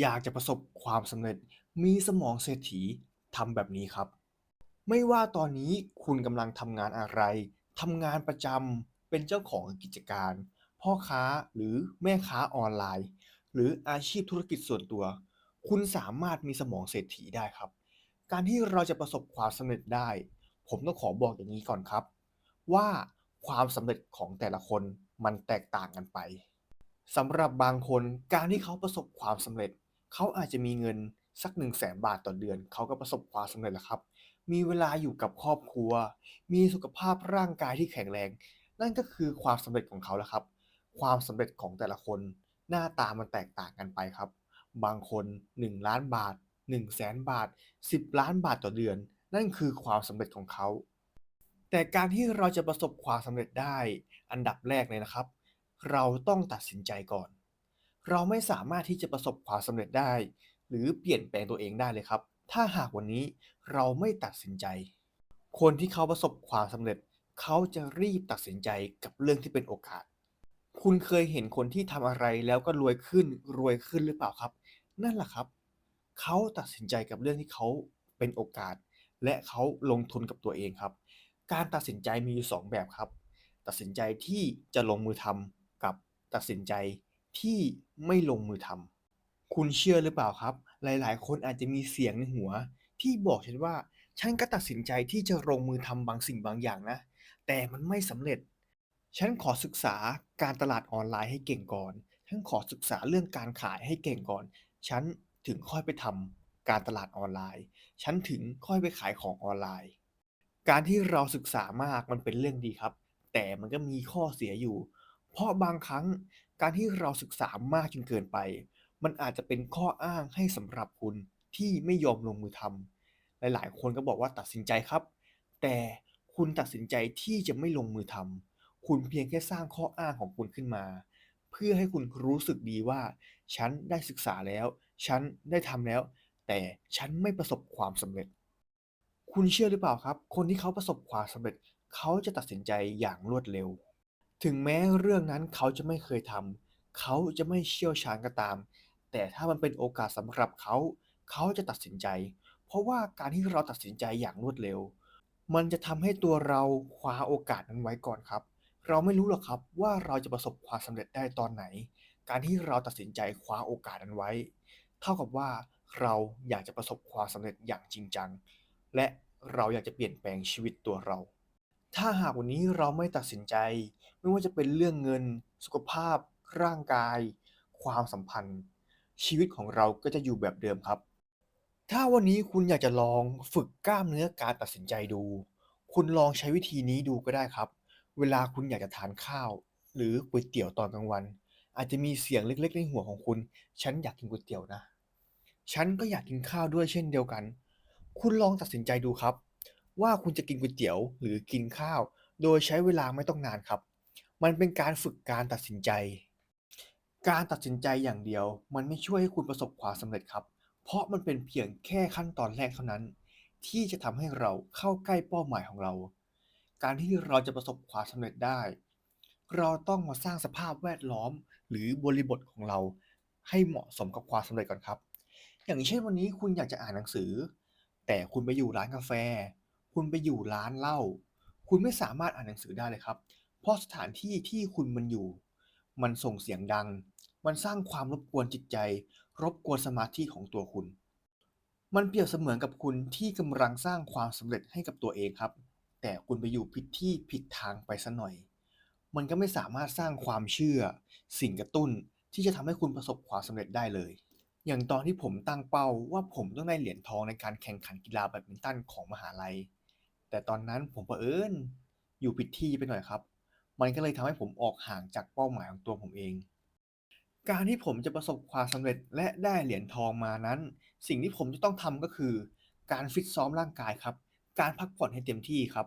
อยากจะประสบความสำเร็จมีสมองเศรษฐีทำแบบนี้ครับ ไม่ว่าตอนนี้คุณกำลังทำงานอะไรทำงานประจำเป็นเจ้าของกิจการ พ่อค้าหรือแม่ค้าออนไลน์ หรืออาชีพธุรกิจส่วนตัว คุณสามารถมีสมองเศรษฐีได้ครับ การที่เราจะประสบความสำเร็จได้ ผมต้องขอบอกอย่างนี้ก่อนครับ ว่าความสำเร็จของแต่ละคนมันแตกต่างกันไป สำหรับบางคนการที่เขาประสบความสำเร็จ เขาอาจจะมีเงินสัก100,000บาทต่อเดือน เขาก็ประสบความสำเร็จแล้วครับ มีเวลาอยู่กับครอบครัว มีสุขภาพร่างกายที่แข็งแรง นั่นก็คือความสำเร็จของเขาแล้วครับ ความสำเร็จของแต่ละคน หน้าตามันแตกต่างกันไปครับ บางคน1,000,000บาท 100,000บาท 10,000,000บาทต่อเดือน นั่นคือความสำเร็จของเขา แต่การที่เราจะประสบความสำเร็จได้ อันดับแรกเลยนะครับ เราต้องตัดสินใจก่อน เราไม่สามารถที่จะประสบความสำเร็จได้ หรือเปลี่ยนแปลงตัวเองได้เลยครับ ถ้าหากวันนี้เราไม่ตัดสินใจ คนที่เขาประสบความสำเร็จ เขาจะรีบตัดสินใจกับเรื่องที่เป็นโอกาส คุณเคยเห็นคนที่ทำอะไรแล้วก็รวยขึ้นรวยขึ้นหรือเปล่าครับ นั่นแหละครับ เขาตัดสินใจกับเรื่องที่เขาเป็นโอกาส และเขาลงทุนกับตัวเองครับ การตัดสินใจมีอยู่ 2 แบบครับ ตัดสินใจที่จะลงมือทำ ตัดสินใจที่ไม่ลงมือทำคุณเชื่อหรือเปล่าครับ หลายๆ คนอาจจะมีเสียงในหัว ที่บอกฉันว่าฉันก็ตัดสินใจที่จะลงมือทำบางสิ่งบางอย่างนะ แต่มันไม่สำเร็จ ฉันขอศึกษาการตลาดออนไลน์ให้เก่งก่อน ฉันขอศึกษาเรื่องการขายให้เก่งก่อน ฉันถึงค่อยไปทำการตลาดออนไลน์ ฉันถึงค่อยไปขายของออนไลน์ การที่เราศึกษามากมันเป็นเรื่องดีครับ แต่มันก็มีข้อเสียอยู่ เพราะบางครั้งการที่เราศึกษามากจนเกินไป มันอาจจะเป็นข้ออ้างให้สำหรับคุณที่ไม่ยอมลงมือทำหลายๆ คนก็บอกว่าตัดสินใจครับ แต่คุณตัดสินใจที่จะไม่ลงมือทำคุณเพียงแค่สร้างข้ออ้างของคุณขึ้นมา เพื่อให้คุณรู้สึกดีว่า ฉันได้ศึกษาแล้ว ฉันได้ทำแล้ว แต่ฉันไม่ประสบความสำเร็จ คุณเชื่อหรือเปล่าครับ คนที่เขาประสบความสำเร็จ เขาจะตัดสินใจอย่างรวดเร็ว ถึงแม้เรื่องนั้นเขาจะไม่เคยทำเขาจะไม่เชี่ยวชาญก็ตาม แต่ถ้ามันเป็นโอกาสสำหรับเขา เขาจะตัดสินใจ เพราะว่าการที่เราตัดสินใจอย่างรวดเร็ว มันจะทำให้ตัวเราคว้าโอกาสนั้นไว้ก่อนครับ เราไม่รู้หรอกครับว่าเราจะประสบความสำเร็จได้ตอนไหน การที่เราตัดสินใจคว้าโอกาสนั้นไว้ เท่ากับว่าเราอยากจะประสบความสำเร็จอย่างจริงจัง และเราอยากจะเปลี่ยนแปลงชีวิตตัวเรา ถ้าหากวันนี้เราไม่ตัดสินใจ ไม่ว่าจะเป็นเรื่องเงิน สุขภาพ ร่างกาย ความสัมพันธ์ ชีวิตของเราก็จะอยู่แบบเดิมครับ ถ้าวันนี้คุณอยากจะลองฝึกกล้ามเนื้อการตัดสินใจดู คุณลองใช้วิธีนี้ดูก็ได้ครับ เวลาคุณอยากจะทานข้าว หรือก๋วยเตี๋ยวตอนกลางวัน อาจจะมีเสียงเล็กๆ ในหัวของคุณ ฉันอยากกินก๋วยเตี๋ยวนะ ฉันก็อยากกินข้าวด้วยเช่นเดียวกัน คุณลองตัดสินใจดูครับ ว่าคุณจะกินก๋วยเตี๋ยวหรือกินข้าว โดยใช้เวลาไม่ต้องนานครับ มันเป็นการฝึกการตัดสินใจ การตัดสินใจอย่างเดียว มันไม่ช่วยให้คุณประสบความสำเร็จครับ เพราะมันเป็นเพียงแค่ขั้นตอนแรกเท่านั้น ที่จะทำให้เราเข้าใกล้เป้าหมายของเรา การที่เราจะประสบความสำเร็จได้ เราต้องมาสร้างสภาพแวดล้อม หรือบริบทของเรา ให้เหมาะสมกับความสำเร็จก่อนครับ อย่างเช่นวันนี้คุณอยากจะอ่านหนังสือ แต่คุณไปอยู่ร้านกาแฟ คุณไปอยู่ร้านเหล้าคุณไม่สามารถอ่านหนังสือได้เลยครับ เพราะสถานที่ที่คุณมันอยู่ มันส่งเสียงดัง มันสร้างความรบกวนจิตใจ รบกวนสมาธิของตัวคุณ มันเปรียบเสมือนกับคุณที่กำลังสร้างความสำเร็จให้กับตัวเองครับ แต่คุณไปอยู่ผิดที่ผิดทางไปเสียหน่อย มันก็ไม่สามารถสร้างความเชื่อ สิ่งกระตุ้นที่จะทำให้คุณประสบความสำเร็จได้เลย อย่างตอนที่ผมตั้งเป้าว่าผมต้องได้เหรียญทองในการแข่งขันกีฬาแบดมินตันของมหาลัย แต่ตอนนั้นผมเผอิญอยู่ผิดที่ไปหน่อยครับ มันก็เลยทำให้ผมออกห่างจากเป้าหมายของตัวผมเอง การที่ผมจะประสบความสำเร็จและได้เหรียญทองมานั้น สิ่งที่ผมจะต้องทำก็คือ การฟิตซ้อมร่างกายครับ การพักผ่อนให้เต็มที่ครับ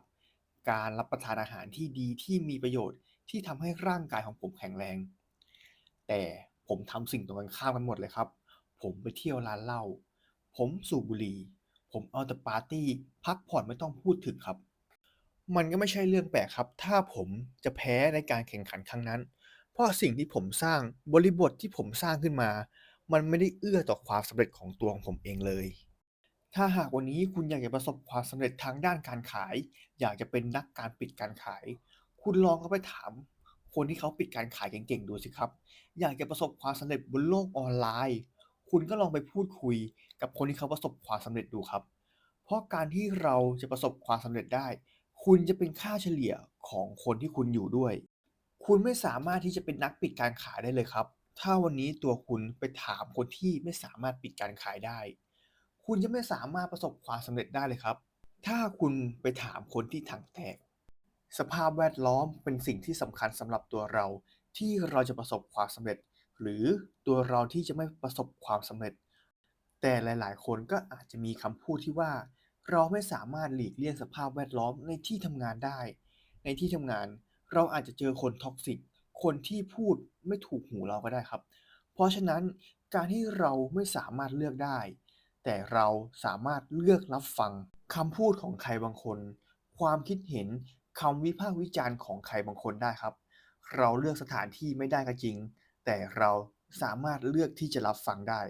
การรับประทานอาหารที่ดีที่มีประโยชน์ที่ทำให้ร่างกายของผมแข็งแรง แต่ผมทำสิ่งตรงกันข้ามกันหมดเลยครับ ผมไปเที่ยวร้านเหล้าผมสูบบุหรี่ ผมเอาแต่ปาร์ตี้ พักผ่อนไม่ต้องพูดถึงครับ มันก็ไม่ใช่เรื่องแปลกครับ ถ้าผมจะแพ้ในการแข่งขันครั้งนั้น เพราะสิ่งที่ผมสร้างบริบทที่ผมสร้างขึ้นมา มันไม่ได้เอื้อต่อความสำเร็จของตัวของผมเองเลย ถ้าหากวันนี้คุณอยากจะประสบความสำเร็จทางด้านการขาย อยากจะเป็นนักการปิดการขาย คุณลองเข้าไปถาม คนที่เขาปิดการขายเก่งๆดูสิครับ อยากจะประสบความสำเร็จบนโลกออนไลน์ คุณก็ลองไปพูดคุยกับคนที่เขาประสบความสำเร็จดูครับ เพราะการที่เราจะประสบความสำเร็จได้ คุณจะเป็นค่าเฉลี่ยของคนที่คุณอยู่ด้วย คุณไม่สามารถที่จะเป็นนักปิดการขายได้เลยครับ ถ้าวันนี้ตัวคุณไปถามคนที่ไม่สามารถปิดการขายได้ คุณจะไม่สามารถประสบความสำเร็จได้เลยครับ ถ้าคุณไปถามคนที่ถังแตก สภาพแวดล้อมเป็นสิ่งที่สำคัญสำหรับตัวเราที่เราจะประสบความสำเร็จ หรือตัวเราที่จะไม่ประสบความสำเร็จ แต่หลาย ๆ คนก็อาจจะมีคำพูดที่ว่า เราไม่สามารถหลีกเลี่ยงสภาพแวดล้อมในที่ทำงานได้ ในที่ทำงานเราอาจจะเจอคนท็อกซิก คนที่พูดไม่ถูกหูเราก็ได้ครับ เพราะฉะนั้นการที่เราไม่สามารถเลือกได้ แต่เราสามารถเลือกรับฟังคำพูดของใครบางคน ความคิดเห็นคำวิพากษ์วิจารณ์ของใครบางคนได้ครับ เราเลือกสถานที่ไม่ได้ก็จริง แต่เราสามารถเลือกที่จะรับฟังได้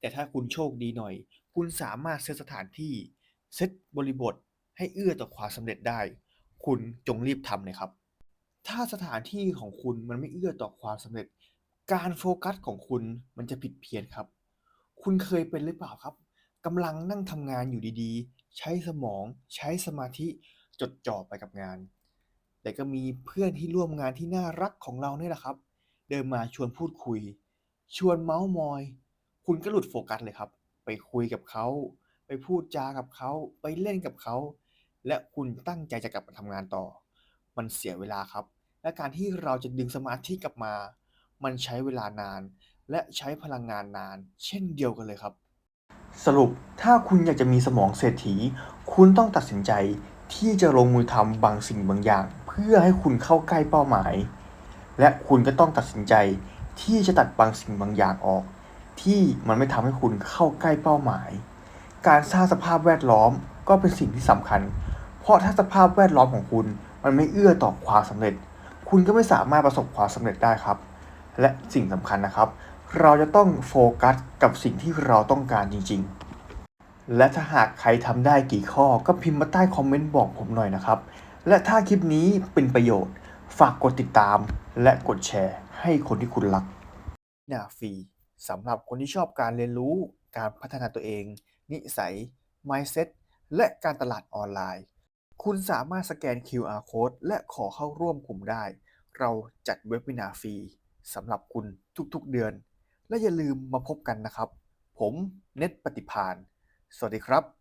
แต่ถ้าคุณโชคดีหน่อย คุณสามารถเซตสถานที่เซตบริบทให้เอื้อต่อความสำเร็จได้ คุณจงรีบทำเลยครับ ถ้าสถานที่ของคุณมันไม่เอื้อต่อความสำเร็จ การโฟกัสของคุณมันจะผิดเพี้ยนครับ คุณเคยเป็นหรือเปล่าครับกำลังนั่งทำงานอยู่ดีๆ ใช้สมองใช้สมาธิจดจ่อไปกับงาน แต่ก็มีเพื่อนที่ร่วมงานที่น่ารักของเราเนี่ยแหละครับ เดินมาชวนพูดคุย ชวนเมาส์มอย คุณก็หลุดโฟกัสเลยครับ ไปคุยกับเขา ไปพูดจากับเขา ไปเล่นกับเขา และคุณตั้งใจจะกลับมาทำงานต่อ มันเสียเวลาครับ และการที่เราจะดึงสมาธิกลับมา มันใช้เวลานาน และใช้พลังงานนาน เช่นเดียวกันเลยครับ สรุปถ้าคุณอยากจะมีสมองเศรษฐี คุณต้องตัดสินใจที่จะลงมือทำบางสิ่งบางอย่าง เพื่อให้คุณเข้าใกล้เป้าหมาย และคุณก็ต้องตัดสินใจที่จะตัดบางสิ่งบางอย่างออก ที่มันไม่ทำให้คุณเข้าใกล้เป้าหมาย การสร้างสภาพแวดล้อมก็เป็นสิ่งที่สำคัญ เพราะถ้าสภาพแวดล้อมของคุณมันไม่เอื้อต่อความสำเร็จ คุณก็ไม่สามารถประสบความสำเร็จได้ครับ และสิ่งสำคัญนะครับ เราจะต้องโฟกัสกับสิ่งที่เราต้องการจริง ๆ และถ้าหากใครทำได้กี่ข้อก็พิมพ์มาใต้คอมเมนต์บอกผมหน่อยนะครับ และถ้าคลิปนี้เป็นประโยชน์ ฝากกดติดตาม และกดแชร์ให้คนที่คุณรักนาฟรี สำหรับคนที่ชอบการเรียนรู้ การพัฒนาตัวเอง นิสัย mindset และการตลาดออนไลน์ คุณสามารถสแกน QR code และขอเข้าร่วมกลุ่มได้ เราจัดเว็บวินาฟรีสำหรับคุณทุกๆเดือน และอย่าลืมมาพบกันนะครับ ผมเน็ตปฏิพาน สวัสดีครับ